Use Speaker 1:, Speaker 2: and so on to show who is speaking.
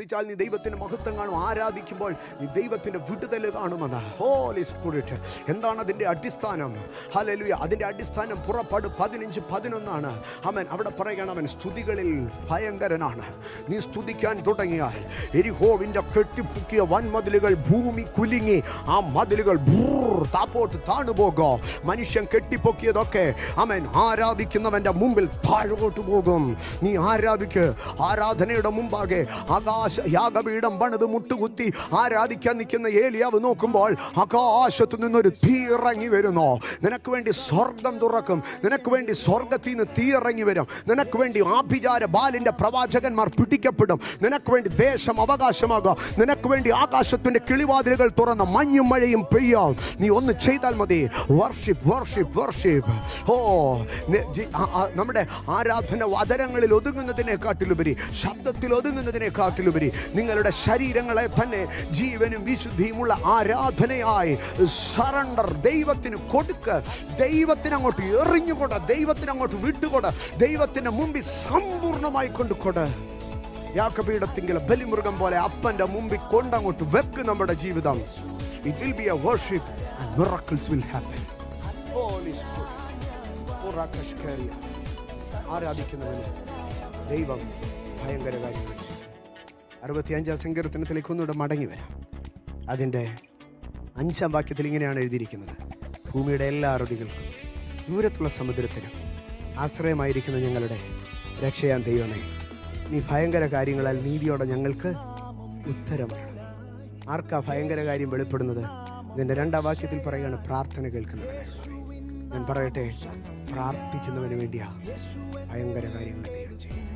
Speaker 1: ാൽ നീ ദൈവത്തിന്റെ മഹത്വം കാണും ആരാധിക്കുമ്പോൾ നീ ദൈവത്തിന്റെ വിടുതൽ കാണുമെന്ന്. ഹോലി സ്പിരിറ്റ് എന്താണ് അതിന്റെ അടിസ്ഥാനം? ഹലലുയ അതിന്റെ അടിസ്ഥാനം പുറപ്പാട് പതിനഞ്ച് പതിനൊന്നാണ്. അവൻ അവിടെ പറയുകയാണ് അവൻ സ്തുതികളിൽ ഭയങ്കരനാണ്. നീ സ്തുതിക്കാൻ തുടങ്ങിയാൽ എരിഹോവിന്റെ കെട്ടിപ്പുക്കിയ വൻമതിലുകൾ ഭൂമി കുലുങ്ങി ആ മതിലുകൾ താപ്പോട്ട് താണുപോകോ. മനുഷ്യൻ കെട്ടിപ്പൊക്കിയതൊക്കെ അവൻ ആരാധിക്കുന്നവന്റെ മുമ്പിൽ താഴോട്ട് പോകും. നീ ആരാധിക്ക്? ആരാധനയുടെ മുമ്പാകെ ആകാശ യാഗപീഠം പണിത് മുട്ടുകുത്തി ആരാധിക്കാൻ നിൽക്കുന്ന ഏലിയാവ് നോക്കുമ്പോൾ ആകാശത്തു നിന്നൊരു തീ ഇറങ്ങി വരുന്നു. നിനക്ക് വേണ്ടി സ്വർഗം തുറക്കും. നിനക്ക് വേണ്ടി സ്വർഗത്തിൽ നിന്ന് തീ ഇറങ്ങി വരും. നിനക്ക് വേണ്ടി ആഭിചാര ബാലിന്റെ പ്രവാചകന്മാർ പിടിക്കപ്പെടും. നിനക്ക് വേണ്ടി ദേശം അവകാശമാകാം. നിനക്ക് വേണ്ടി ആകാശത്തിന്റെ കിളിവാതിലുകൾ തുറന്ന മഞ്ഞും മഴയും പെയ്യാം. നീ ഒന്ന് ചെയ്താൽ മതി. വർഷിപ്പ് വർഷിപ്പ് വർഷിപ്പ് ഓ നമ്മുടെ ആരാധന വതരങ്ങളിൽ ഒതുങ്ങുന്നതിനെക്കാട്ടിലുപരി ശബ്ദത്തിൽ ഒതുങ്ങുന്നതിനെക്കാട്ടിലുപരി നിങ്ങളുടെ ശരീരങ്ങളെ തന്നെ ജീവനും വിശുദ്ധിയുമുള്ള ആരാധനയായി സറണ്ടർ ദൈവത്തിന് കൊടുക്ക്. ദൈവത്തിന് അങ്ങോട്ട് എറിഞ്ഞുകൊട. ദൈവത്തിന് അങ്ങോട്ട് വിട്ടുകൊട. ദൈവത്തിന്റെ മുമ്പിൽ സമ്പൂർണമായി കൊണ്ടുകൊട. യാക്കപീഠത്തിങ്കിൽ ബലിമൃഗം പോലെ അപ്പന്റെ മുമ്പിൽ കൊണ്ടങ്ങോട്ട് വെക്ക് നമ്മുടെ ജീവിതം. It will be a worship and will happen holy spirit ആരാധിക്കുന്നവന് ദൈവം ഭയങ്കര കാര്യങ്ങൾ ചെയ്യും അറുപത്തിയഞ്ചാം സങ്കീർത്തനത്തിലേക്ക് ഒന്നുകൂടെ മടങ്ങി വരാം. അതിന്റെ അഞ്ചാം വാക്യത്തിൽ ഇങ്ങനെയാണ് എഴുതിയിരിക്കുന്നത്. ഭൂമിയുടെ എല്ലാ അറുതികൾക്കും ദൂരത്തുള്ള സമുദ്രത്തിനും ആശ്രയമായിരിക്കുന്ന ഞങ്ങളുടെ രക്ഷയാൻ ദൈവമേ നീ ഭയങ്കര കാര്യങ്ങളാൽ നീതിയോടെ ഞങ്ങൾക്ക് ഉത്തരമാണ് ആർക്കാ ഭയങ്കര കാര്യം വെളിപ്പെടുന്നത്? ഇതിന്റെ രണ്ടാം വാക്യത്തിൽ പറയുകയാണ് പ്രാർത്ഥന കേൾക്കുന്നവനെ. ഞാൻ പറയട്ടെ പ്രാർത്ഥിക്കുന്നവന് വേണ്ടിയാ ഭയങ്കര കാര്യങ്ങൾ ദൈവം ചെയ്യും